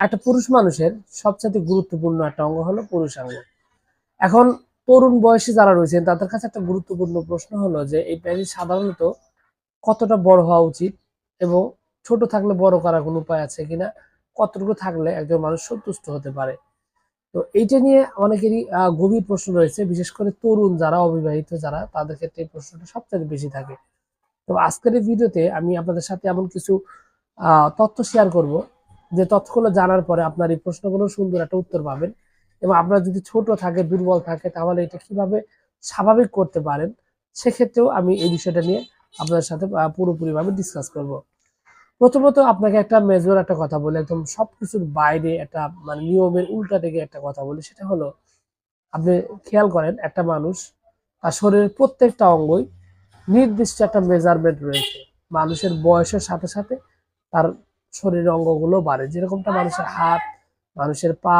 একটা পুরুষ মানুষের সবচেয়ে গুরুত্বপূর্ণ একটা অঙ্গ হলো পুরুষাঙ্গ এখন তরুণ বয়সে যারা রয়েছেন, তাদের কাছে একটা গুরুত্বপূর্ণ প্রশ্ন হলো যে, এই প্যানিস সাধারণত কতটা বড় হওয়া উচিত এবং ছোট থাকলে বড় করার কোনো উপায় আছে কিনা? কতটুকু থাকলে একজন মানুষ সন্তুষ্ট হতে পারে? তো এইটা নিয়ে অনেকেরই গভীর প্রশ্ন রয়েছে, বিশেষ করে তরুণ যারা অবিবাহিত যারা, তাদের ক্ষেত্রে এই প্রশ্নটা সবচেয়ে বেশি থাকে। তো আজকের এই ভিডিওতে আমি আপনাদের সাথে এমন কিছু তথ্য শেয়ার করব যে তথ্যগুলো জানার পরে আপনার এই প্রশ্নগুলোর সুন্দর একটা উত্তর পাবেন। এবং আপনার যদি ছোট থাকে, দুর্বল থাকে, তাহলে এটা কীভাবে স্বাভাবিক করতে পারেন, সেক্ষেত্রেও আমি এই বিষয়টা নিয়ে আপনাদের সাথে পুরোপুরিভাবে ডিসকাস করব। প্রথমত আপনাকে একটা মেজর একটা কথা বলে, একদম সবকিছুর বাইরে একটা মানে নিয়মের উল্টা থেকে একটা কথা বলি, সেটা হলো, আপনি খেয়াল করেন, একটা মানুষ, তার শরীরের প্রত্যেকটা অঙ্গই নির্দিষ্ট একটা মেজারমেন্ট রয়েছে। মানুষের বয়সের সাথে সাথে তার শরীরের অঙ্গগুলো বাড়ে। যেরকমটা মানুষের হাত, মানুষের পা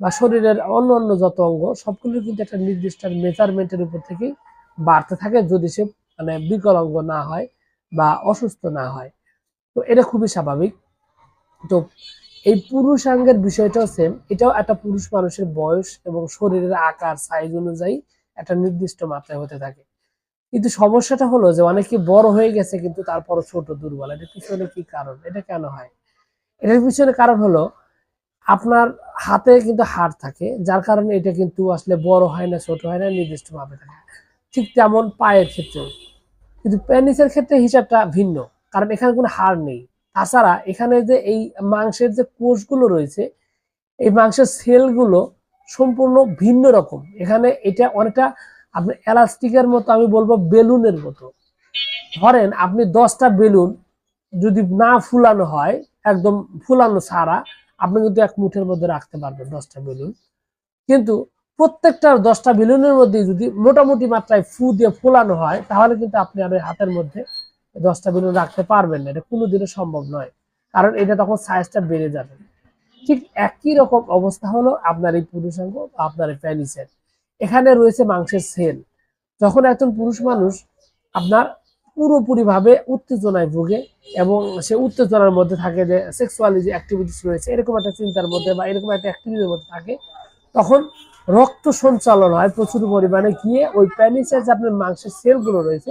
বা শরীরের অন্য অন্য যত অঙ্গ, সবগুলো কিন্তু একটা নির্দিষ্ট মেজারমেন্টের উপর থেকেই বাড়তে থাকে যদি সে মানে বিকলাঙ্গ না হয় বা অসুস্থ না হয়। তো এটা খুবই স্বাভাবিক। তো এই পুরুষাঙ্গের বিষয়টাও সেম এটাও একটা পুরুষ মানুষের বয়স এবং শরীরের আকার সাইজ অনুযায়ী একটা নির্দিষ্ট মাত্রায় হতে থাকে। কিন্তু সমস্যাটা হলো যে অনেকে বড় হয়ে গেছে কিন্তু তারপরও ছোট দুর্বল। এটা পিছনে কি কারণ? এটা কেন হয়? এটার পিছনে কারণ হলো আপনার হাতে কিন্তু হাড় থাকে, যার কারণে এটা কিন্তু আসলে বড় হয় না, ছোট হয় না, নির্দিষ্ট ভাবে থাকে। ঠিক তেমন পায়ের ক্ষেত্রেও। কিন্তু পেনিসের ক্ষেত্রে হিসাবটা ভিন্ন, কারণ এখানে কোনো হাড় নেই। তাছাড়া এখানে যে এই মাংসের যে কোষগুলো রয়েছে, এই মাংসের সেলগুলো সম্পূর্ণ ভিন্ন রকম। এখানে এটা অনেকটা আপনি এলাস্টিকের মতো, আমি বলব বেলুনের মতো। ধরেন আপনি দশটা বেলুন যদি না ফুলানো হয়, একদম ফুলানো ছাড়া, আপনি কিন্তু এক মুঠের মধ্যে রাখতে পারবেন দশটা বেলুন। কিন্তু প্রত্যেকটা দশটা বেলুনের মধ্যে যদি মোটামুটি মাত্রায় ফু দিয়ে ফোলানো হয়, তাহলে কিন্তু আপনি আর হাতের মধ্যে দশটা বেলুন রাখতে পারবেন না। এটা কোনোদিনও সম্ভব নয়, কারণ এটা তখন সাইজটা বেড়ে যাবে। ঠিক একই রকম অবস্থা হলো আপনার এই পুরুষাঙ্গ আপনার এই প্যানিসের। এখানে রয়েছে মাংসের সেল। যখন একজন পুরুষ মানুষ আপনার পুরোপুরি ভাবে উত্তেজনায় ভোগে এবং সে উত্তেজনার মধ্যে থাকে যে সেক্সুয়ালি যে অ্যাক্টিভিটিস রয়েছে, এরকম একটা চিন্তার মধ্যে বা এরকম একটা অ্যাক্টিভিটির মধ্যে থাকে, তখন রক্ত সঞ্চালন হয় প্রচুর পরিমাণে গিয়ে ওই প্যানিসের যে আপনার মাংসের সেলগুলো রয়েছে,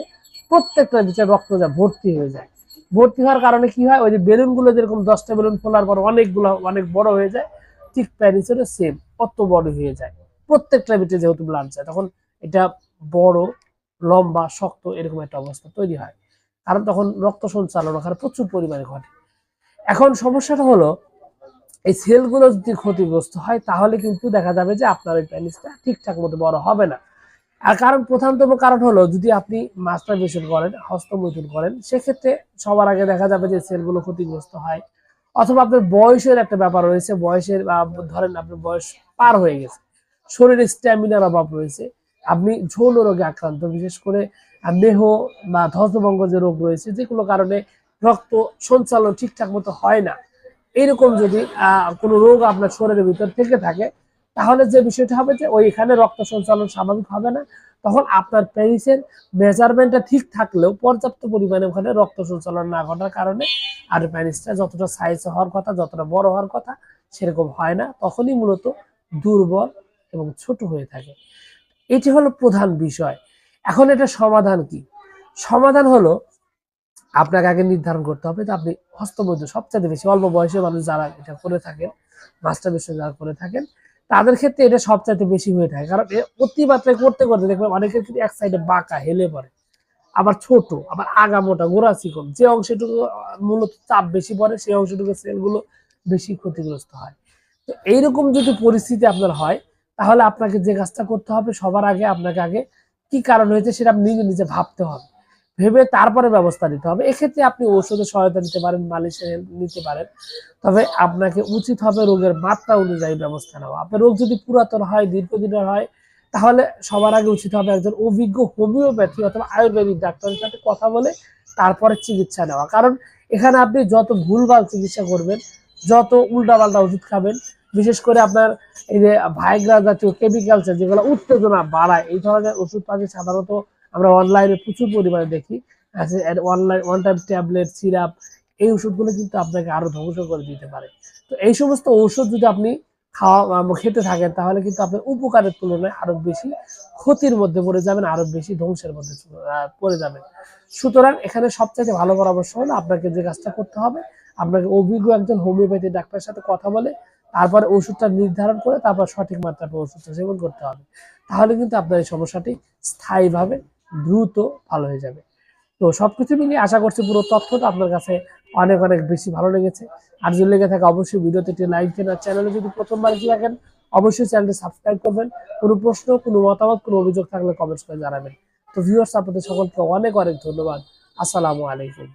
প্রত্যেকটা ভিতরে রক্ত যা ভর্তি হয়ে যায়। ভর্তি হওয়ার কারণে কি হয়? ওই যে বেলুনগুলো যেরকম দশটা বেলুন ফোলার পর অনেকগুলো অনেক বড় হয়ে যায়, ঠিক প্যানিসেরও সেম অত বড় হয়ে যায়। প্রত্যেকটা ভিতরে যেহেতু ব্লাড যায়, তখন এটা বড়, লম্বা, শক্ত এরকম একটা অবস্থা তৈরি হয়। কারণ তখন রক্ত সঞ্চালন ওখানে প্রচুর পরিমাণে ঘটে। এখন সমস্যাটা হলো, এই সেলগুলো যদি ক্ষতিগ্রস্ত হয়, তাহলে কিন্তু দেখা যাবে যে আপনার ওই প্যানিসটা ঠিকঠাক মতো বড় হবে না। আর কারণ প্রধানতম কারণ হলো, যদি আপনি মাস্টার মাস্টারবেশন করেন, হস্তমৈথুন করেন, সেক্ষেত্রে সবার আগে দেখা যাবে যে সেলগুলো ক্ষতিগ্রস্ত হয়। অথবা আপনার বয়সের একটা ব্যাপার রয়েছে, বয়সের বা ধরেন আপনার বয়স পার হয়ে গেছে। শরীরে স্ট্যামিনার অভাব রয়েছে। আপনি যৌন রোগে আক্রান্ত, বিশেষ করে মেহ বা ধ্বজভঙ্গ যে রোগ রয়েছে যেগুলো কারণে রক্ত সঞ্চালন ঠিকঠাক মতো হয় না। এরকম যদি কোনো রোগ আপনার শরীরের ভিতর থেকে থাকে, তাহলে যে বিষয়টা হবে যে ওই এখানে রক্ত সঞ্চালন স্বাভাবিক হবে না। তখন আপনার প্যারিসের মেজারমেন্টটা ঠিক থাকলেও পর্যাপ্ত পরিমাণে ওখানে রক্ত সঞ্চালন না ঘটার কারণে আর প্যারিসটা যতটা সাইজ হওয়ার কথা, যতটা বড় হওয়ার কথা, সেরকম হয় না। তখনই মূলত দুর্বল এবং ছোট হয়ে থাকে। এটি হলো প্রধান বিষয়। এখন এটা সমাধান কি? সমাধান হলো আপনাকে আগে নির্ধারণ করতে হবে যে আপনি হস্তমৈথুন সবচেয়ে বেশি অল্প বয়সী মানুষ যারা এটা করে থাকেন মাস্টারবেশন যারা করে থাকেন, তাদের ক্ষেত্রে এটা সবচাইতে বেশি হয়ে থাকে। কারণ অতিমাত্রায় করতে করতে দেখবেন অনেকের কিন্তু এক সাইডে বাঁকা, হেলে পড়ে। আবার ছোট, আবার আগা মোটা, গোড়া চিকন, যে অংশটুকু মূলত চাপ বেশি পড়ে, সেই অংশটুকু সেলগুলো বেশি ক্ষতিগ্রস্ত হয়। তো এইরকম যদি পরিস্থিতি আপনার হয় তাহলে আপনাকে যে কাজটা করতে হবে, সবার আগে আপনাকে আগে কি কারণ হয়েছে সেটা আপনি নিজে নিজে ভাবতে হবে। ভেবে তারপরে ব্যবস্থা নিতে হবে। এক্ষেত্রে আপনি ঔষধের সহায়তা নিতে পারেন, মালিশের help নিতে পারেন। তবে আপনাকে উচিত হবে রোগের মাত্রা অনুযায়ী ব্যবস্থা নেওয়া। আপনার রোগ যদি পুরাতন হয়, দীর্ঘদিনের হয়, তাহলে সবার আগে উচিত হবে একজন অভিজ্ঞ হোমিওপ্যাথি অথবা আয়ুর্বেদিক ডাক্তারের সাথে কথা বলে তারপরে চিকিৎসা নেওয়া। কারণ এখানে আপনি যত ভুলভাল চিকিৎসা করবেন, যত উল্টাপাল্টা ওষুধ খাবেন বিশেষ করে আপনার এই যে ভাইগ্রা জাতীয় কেমিক্যালস যেগুলো উত্তেজনা বাড়ায়, এই ধরনের ওষুধপাতি সাধারণত আমরা অনলাইনে প্রচুর পরিমাণে দেখি। Online one time tablet syrup এই ওষুধগুলো কিন্তু আপনাকে আরও ধ্বংস করে দিতে পারে। তো এই সমস্ত ঔষধ যদি আপনি খাওয়া খেতে থাকেন, তাহলে কিন্তু আপনার উপকারের তুলনায় আরও বেশি ক্ষতির মধ্যে পড়ে যাবেন, আরও বেশি ধ্বংসের মধ্যে পড়ে যাবেন। সুতরাং এখানে সবচাইতে ভালো পরামর্শ হলো, আপনাকে যে কাজটা করতে হবে, আপনাকে অভিজ্ঞ একজন হোমিওপ্যাথি ডাক্তারের সাথে কথা বলে তারপরে ওষুধটা নির্ধারণ করে তারপর সঠিক মাত্রায় ওষুধটা সেবন করতে হবে। তাহলে কিন্তু আপনার এই সমস্যাটি স্থায়ীভাবে দ্রুত ভালো হয়ে যাবে। তো সবকিছু মিলিয়ে আশা করছি পুরো তথ্যটা আপনার কাছে অনেক অনেক বেশি ভালো লেগেছে। আর যদি লেগে থাকে অবশ্যই ভিডিওতে একটি লাইক দেন আর চ্যানেলে যদি প্রথমবার কি থাকেন, অবশ্যই চ্যানেলটি সাবস্ক্রাইব করবেন। কোনো প্রশ্ন, কোনো মতামত, কোনো অভিযোগ থাকলে কমেন্টস করে জানাবেন। তো ভিউয়ার্স আপনাদের সকলকে অনেক অনেক ধন্যবাদ। আসসালামু আলাইকুম।